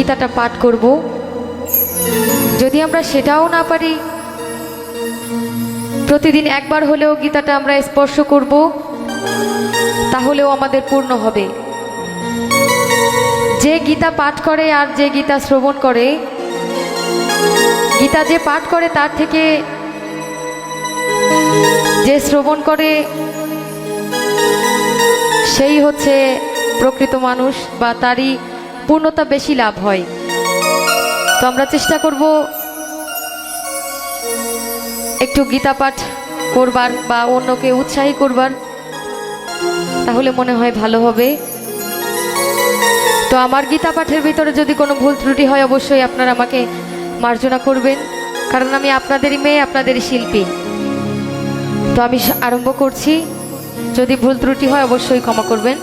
গীতাটা পাঠ করব। যদি আমরা সেটাও না পারি, প্রতিদিন একবার হলেও গীতাটা আমরা স্পর্শ করব, তাহলেও আমাদের পূর্ণ হবে। যে গীতা পাঠ করে আর যে গীতা শ্রবণ করে, গীতা যে পাঠ করে তার থেকে যে শ্রবণ করে, সেই হচ্ছে প্রকৃত মানুষ বা তারই পূর্ণতা বেশি লাভ হয়। তো আমরা চেষ্টা করব একটু গীতা পাঠ করবার বা অন্যকে উৎসাহী করবার। তাহলে মনে হয় ভালো হবে। তো আমার গীতা পাঠের ভিতরে যদি কোনো ভুল ত্রুটি হয়, অবশ্যই আপনারা আমাকে মার্জনা করবেন। কারণ আমি আপনাদেরই মেয়ে, আপনাদেরই শিল্পী। তো আমি আরম্ভ করছি। যদি ভুল ত্রুটি হয়, অবশ্যই ক্ষমা করবেন।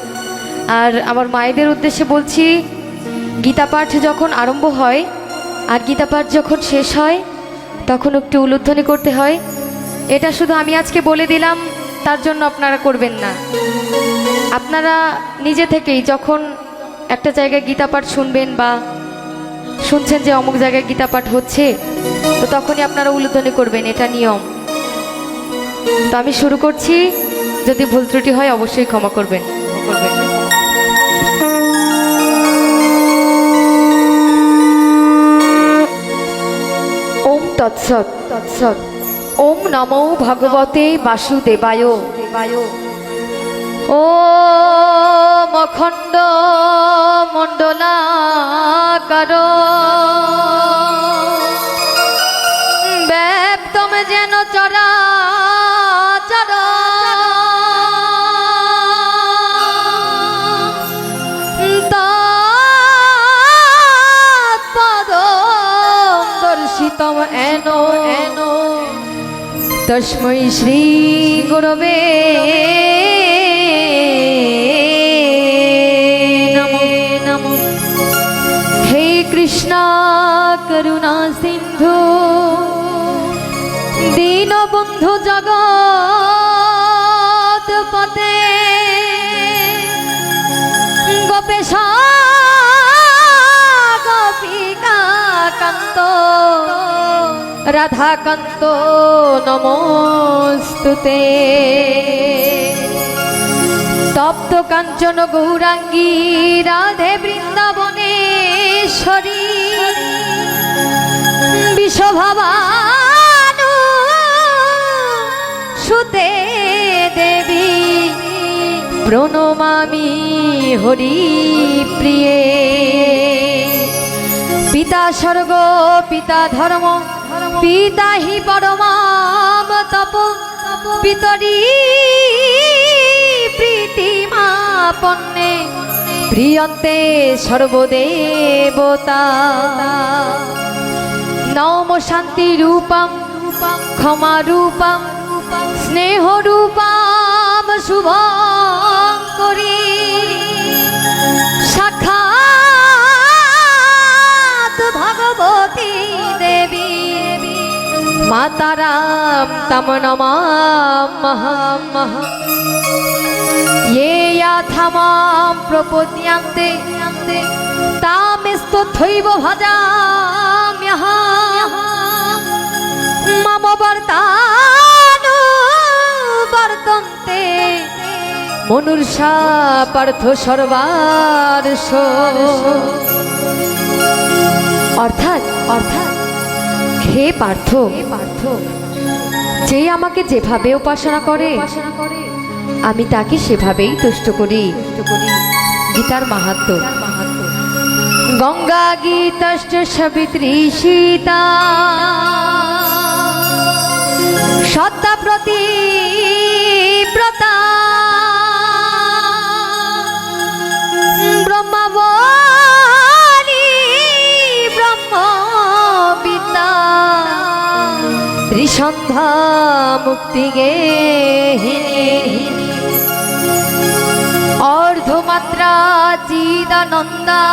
আর আমার মায়েদের উদ্দেশ্যে বলছি গীতা পাঠ যখন আরম্ভ হয়, আর গীতা পাঠ যখন শেষ হয়, তখন একটু উলুধ্বনি করতে হয়। এটা শুধু আমি আজকে বলে দিলাম, তার জন্য আপনারা করবেন না। আপনারা নিজে থেকেই যখন একটা জায়গায় গীতা পাঠ শুনবেন বা শুনছেন যে অমুক জায়গায় গীতা পাঠ হচ্ছে, তো তখনই আপনারা উলুধ্বনি করবেন, এটা নিয়ম। তো আমি শুরু করছি। যদি ভুল ত্রুটি হয়, অবশ্যই ক্ষমা করবেন। করবেন। তৎসৎ তৎসৎ। ওম নমো ভগবতে বাসুদেবায়। দেবায় ও মখণ্ড মণ্ডলাকার। এন এন। তস্मै শ্রী গুরবে। হে কৃষ্ণ করুণা সিন্ধু। দীনবন্ধু জগৎ পতে গোপেশ রাধাকান্ত নমস্তুতে তপ্ত কাঞ্চন গৌরাঙ্গী রাধে বিশ্বভাবানু সুতে দেবী প্রণমামি হরি প্রিয়ে পিতা স্বর্গ পিতা ধর্ম পিতা হি পরমাম তপ পিতরি প্রীতিমা পণ্যে প্রিয়ন্তে সর্বদেবতা। নম শান্তি রূপম, ক্ষমা রূপম, স্নেহ রূপম, শুভম করি। সাক্ষাৎ ভগবতী মাতারাম তম নমামহ ये याथामां प्रपोद्यान्ते तामेस्तथैव भजाम्यहम् मम वर्तानु वर्तन्ते মনুষা পার্থ সর্বার্ষ অর্থাৎ অর্থাৎ হে পার্থ পার্থ যে আমাকে যেভাবে উপাসনা করে আমি তাকে সেভাবেই তুষ্ট করি। গীতার মাহাত্ম। গঙ্গা গীতশ্চ সাবিত্রী সীতা। সত্তা প্রতি ত্রিসন্ধ্যা মুক্তি গে। অর্ধমাত্রা চিদানন্দা।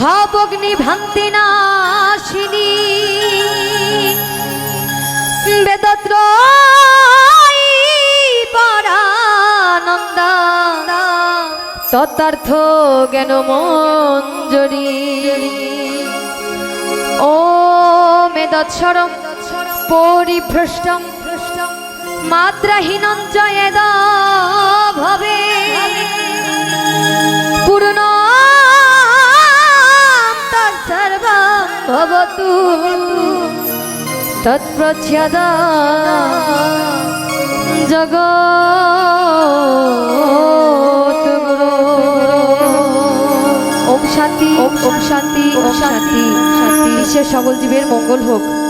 ভাবগ্নি ভান্তি নাশিনী। বেদত্রয়ী তত্ত্বার্থ জ্ঞান মঞ্জরি ও মেদৎসরম পরিভ্রষ্টম মাত্রাহীনম জয়েদ ভবে। পূর্ণ তৎসর্বম ভবতু। তৎপ্রচ্ছদ। জগৎ সকল জীবের মঙ্গল হোক।